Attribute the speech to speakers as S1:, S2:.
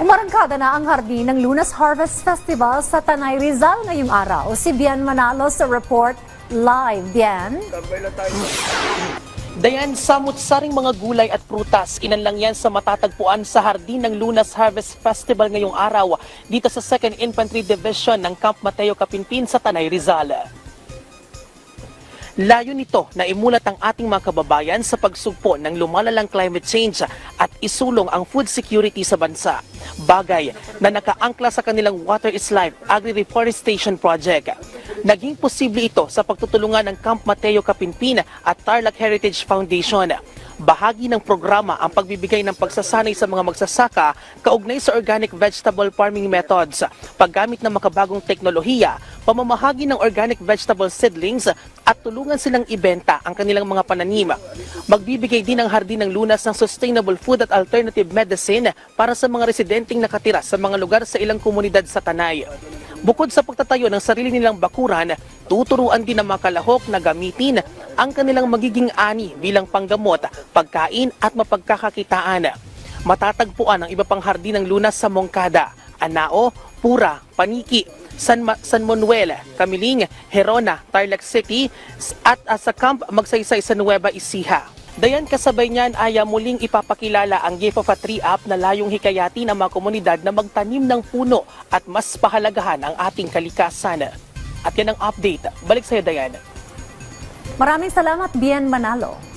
S1: Umarangkada na ang hardin ng Lunas Harvest Festival sa Tanay Rizal ngayong araw. Si Bian Manalo sa report live. Bian?
S2: Dayan, samot-saring mga gulay at prutas, inan lang yan sa matatagpuan sa hardin ng Lunas Harvest Festival ngayong araw dito sa 2nd Infantry Division ng Camp Mateo Capinpin sa Tanay Rizal. Layo nito na imulat ang ating mga kababayan sa pagsugpo ng lumalalang climate change at isulong ang food security sa bansa. Bagay na nakaangkla sa kanilang Water is Life Agri-Reforestation Project. Naging posible ito sa pagtutulungan ng Camp Mateo Capinpin at Tarlac Heritage Foundation. Bahagi ng programa ang pagbibigay ng pagsasanay sa mga magsasaka kaugnay sa organic vegetable farming methods, paggamit ng makabagong teknolohiya, pamamahagi ng organic vegetable seedlings at tulungan silang ibenta ang kanilang mga pananim. Magbibigay din ang Hardin ng Lunas ng sustainable food at alternative medicine para sa mga residenteng nakatira sa mga lugar sa ilang komunidad sa Tanay. Bukod sa pagtatayo ng sarili nilang bakuran, tuturuan din ng mga kalahok na gamitin ang kanilang magiging ani bilang panggamot, pagkain at mapagkakakitaan. Matatagpuan ang iba pang hardin ng lunas sa Mongkada, Anao, Pura, Paniki, San, Ma- San Manuel, Camiling, Herona, Tarlac City at uh, sa Camp Magsaysay sa Nueva Ecija. Dayan kasabay niyan ay uh, muling ipapakilala ang Gift of a Tree app na layong hikayati ng mga komunidad na magtanim ng puno at mas pahalagahan ang ating kalikasan. At yan ang update. Balik sa'yo, Dayan.
S1: Maraming salamat, Bian Manalo.